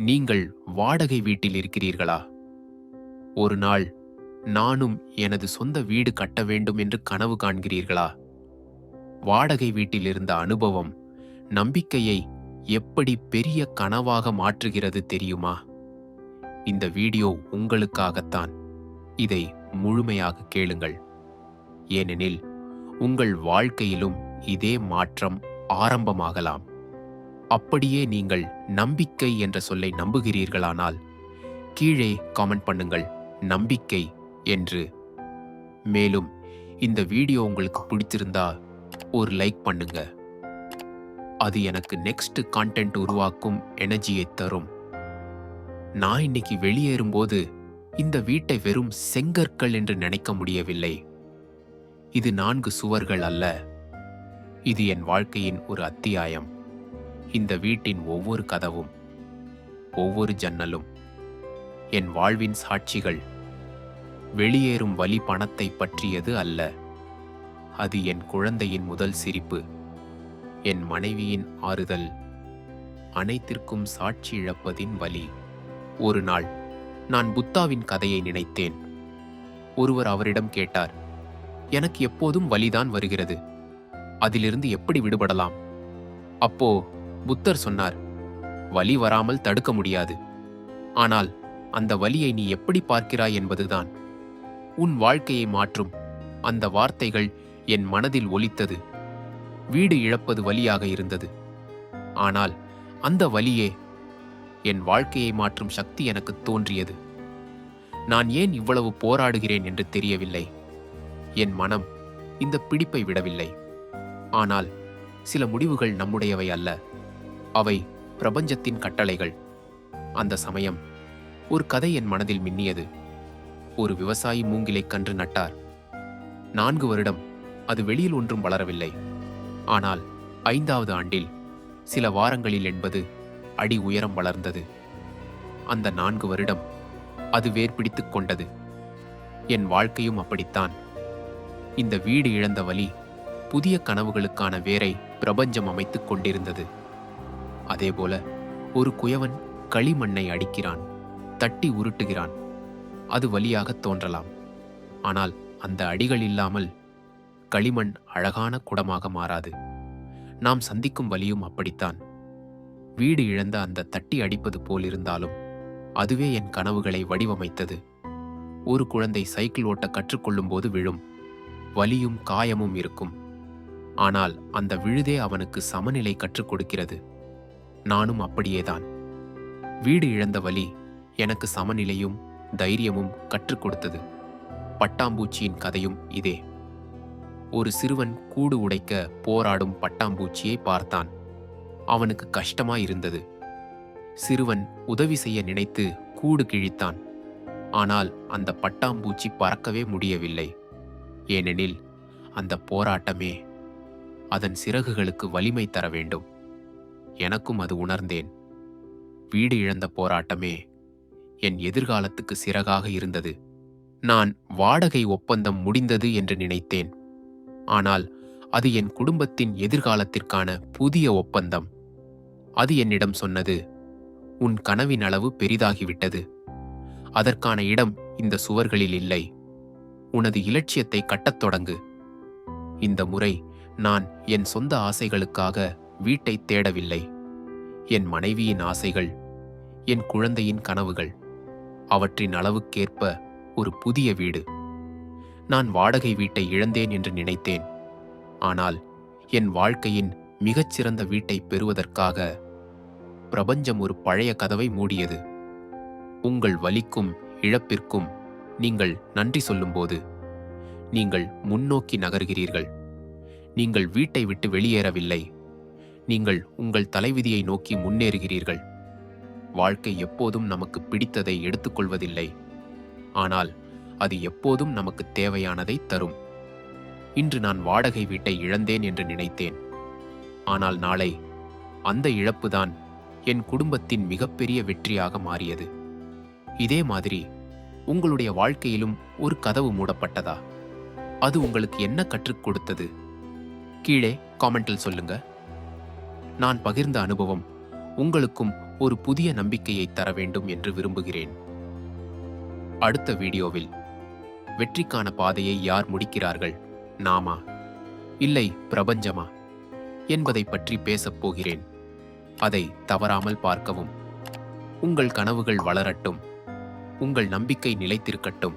நீங்கள் வாடகை வீட்டில் இருக்கிறீர்களா? ஒரு நாள் நானும் எனது சொந்த வீடு கட்ட வேண்டும் என்று கனவு காண்கிறீர்களா? வாடகை வீட்டில் இருந்த அனுபவம் நம்பிக்கையை எப்படி பெரிய கனவாக மாற்றுகிறது தெரியுமா? இந்த வீடியோ உங்களுக்காகத்தான். இதை முழுமையாக கேளுங்கள். ஏனெனில் உங்கள் வாழ்க்கையிலும் இதே மாற்றம் ஆரம்பமாகலாம். அப்படியே நீங்கள் நம்பிக்கை என்ற சொல்லை நம்புகிறீர்களானால் கீழே காமெண்ட் பண்ணுங்கள் நம்பிக்கை என்று. மேலும் இந்த வீடியோ உங்களுக்கு பிடிச்சிருந்தா ஒரு லைக் பண்ணுங்க. அது எனக்கு நெக்ஸ்ட் கான்டென்ட் உருவாக்கும் எனர்ஜியை தரும். நான் இன்னைக்கு வெளியேறும்போது இந்த வீட்டை வெறும் செங்கற்கள் என்று நினைக்க முடியவில்லை. இது நான்கு சுவர்கள் அல்ல. இது என் வாழ்க்கையின் ஒரு அத்தியாயம். இந்த வீட்டின் ஒவ்வொரு கதவும் ஒவ்வொரு ஜன்னலும் என் வாழ்வின் சாட்சிகள். வெளியேறும் வழி பணத்தை பற்றியது அல்ல. அது என் குழந்தையின் முதல் சிரிப்பு என் மனைவியின் ஆறுதல். அனைத்திற்கும் சாட்சி இழப்பதின் வலி. ஒரு நாள் நான் புத்தாவின் கதையை நினைத்தேன். ஒருவர் அவரிடம் கேட்டார் எனக்கு எப்போதும் வலிதான் வருகிறது. அதிலிருந்து எப்படி விடுபடலாம்? அப்போ புத்தர் சொன்னார் வலி வராமல் தடுக்க முடியாது. ஆனால் அந்த வலியை நீ எப்படி பார்க்கிறாய் என்பதுதான். உன் வாழ்க்கையை மாற்றும். அந்த வார்த்தைகள் என் மனதில் ஒலித்தது. வீடு இழப்பது வலியாக இருந்தது. ஆனால் அந்த வலியே என் வாழ்க்கையை மாற்றும் சக்தி எனக்கு தோன்றியது. நான் ஏன் இவ்வளவு போராடுகிறேன் என்று தெரியவில்லை. என் மனம் இந்த பிடிப்பை விடவில்லை. ஆனால் சில முடிவுகள் நம்முடையவை அல்ல. அவை பிரபஞ்சத்தின் கட்டளைகள். அந்த சமயம் ஒரு கதை என் மனதில் மின்னியது. ஒரு விவசாயி மூங்கிலை கன்று நட்டார். நான்கு வருடம் அது வெளியில் ஒன்றும் வளரவில்லை. ஆனால் ஐந்தாவது ஆண்டில் சில வாரங்களில் என்பது அடி உயரம் வளர்ந்தது. அந்த நான்கு வருடம் அது வேர் பிடித்துக் கொண்டது. என் வாழ்க்கையும் அப்படித்தான். இந்த வீடு இழந்த வழி புதிய கனவுகளுக்கான வேரை பிரபஞ்சம் அமைத்துக் கொண்டிருந்தது. அதேபோல ஒரு குயவன் களிமண்ணை அடிக்கிறான் தட்டி உருட்டுகிறான். அது வழியாக தோன்றலாம். ஆனால் அந்த அடிகள் இல்லாமல் களிமண் அழகான குடமாக மாறாது. நாம் சந்திக்கும் வலியும் அப்படித்தான். வீடு இழந்த அந்த தட்டி அடிப்பது போல் இருந்தாலும் அதுவே என் கனவுகளை வடிவமைத்தது. ஒரு குழந்தை சைக்கிள் ஓட்ட கற்றுக்கொள்ளும் போது விழும். வலியும் காயமும் இருக்கும். ஆனால் அந்த விழுதே அவனுக்கு சமநிலை கற்றுக் கொடுக்கிறது. நானும் அப்படியேதான். வீடு இழந்த வலி எனக்கு சமநிலையும் தைரியமும் கற்றுக் கொடுத்தது. பட்டாம்பூச்சியின் கதையும் இதே. ஒரு சிறுவன் கூடு உடைக்க போராடும் பட்டாம்பூச்சியை பார்த்தான். அவனுக்கு கஷ்டமாயிருந்தது. சிறுவன் உதவி செய்ய நினைத்து கூடு கிழித்தான். ஆனால் அந்த பட்டாம்பூச்சி பறக்கவே முடியவில்லை. ஏனெனில் அந்த போராட்டமே அதன் சிறகுகளுக்கு வலிமை தர வேண்டும். எனக்கும் அது உணர்ந்தேன். வீடு இழந்த போராட்டமே என் எதிர்காலத்துக்கு சிறகாக இருந்தது. நான் வாடகை ஒப்பந்தம் முடிந்தது என்று நினைத்தேன். ஆனால் அது என் குடும்பத்தின் எதிர்காலத்திற்கான புதிய ஒப்பந்தம். அது என்னிடம் சொன்னது உன் கனவின் அளவு பெரிதாகிவிட்டது. அதற்கான இடம் இந்த சுவர்களில் இல்லை. உனது இலட்சியத்தை கட்டத் தொடங்கு. இந்த முறை நான் என் சொந்த ஆசைகளுக்காக வீட்டை தேடவில்லை. என் மனைவியின் ஆசைகள் என் குழந்தையின் கனவுகள் அவற்றின் அளவுக்கேற்ப ஒரு புதிய வீடு. நான் வாடகை வீட்டை இழந்தேன் என்று நினைத்தேன். ஆனால் என் வாழ்க்கையின் மிகச்சிறந்த வீட்டை பெறுவதற்காக பிரபஞ்சம் ஒரு பழைய கதவை மூடியது. உங்கள் வலிக்கும் இழப்பிற்கும் நீங்கள் நன்றி சொல்லும்போது நீங்கள் முன்னோக்கி நகர்கிறீர்கள். நீங்கள் வீட்டை விட்டு வெளியேறவில்லை. நீங்கள் உங்கள் தலைவிதியை நோக்கி முன்னேறுகிறீர்கள். வாழ்க்கை எப்போதும் நமக்கு பிடித்ததை எடுத்துக்கொள்வதில்லை. ஆனால் அது எப்போதும் நமக்கு தேவையானதை தரும். இன்று நான் வாடகை வீட்டை இழந்தேன் என்று நினைத்தேன். ஆனால் நாளை அந்த இழப்புதான் என் குடும்பத்தின் மிகப்பெரிய வெற்றியாக மாறியது. இதே மாதிரி உங்களுடைய வாழ்க்கையிலும் ஒரு கதவு மூடப்பட்டதா? அது உங்களுக்கு என்ன கற்றுக் கொடுத்தது? கீழே காமெண்டில் சொல்லுங்கள் நான் பகிர்ந்த அனுபவம் உங்களுக்கும் ஒரு புதிய நம்பிக்கையை தர வேண்டும் என்று விரும்புகிறேன். அடுத்த வீடியோவில் வெற்றிக்கான பாதையை யார் முடிக்கிறார்கள்? நாமா? இல்லை பிரபஞ்சமா? என்பதை பற்றி பேசப் போகிறேன். அதை தவறாமல் பார்க்கவும். உங்கள் கனவுகள் வளரட்டும். உங்கள் நம்பிக்கை நிலைத்திருக்கட்டும்.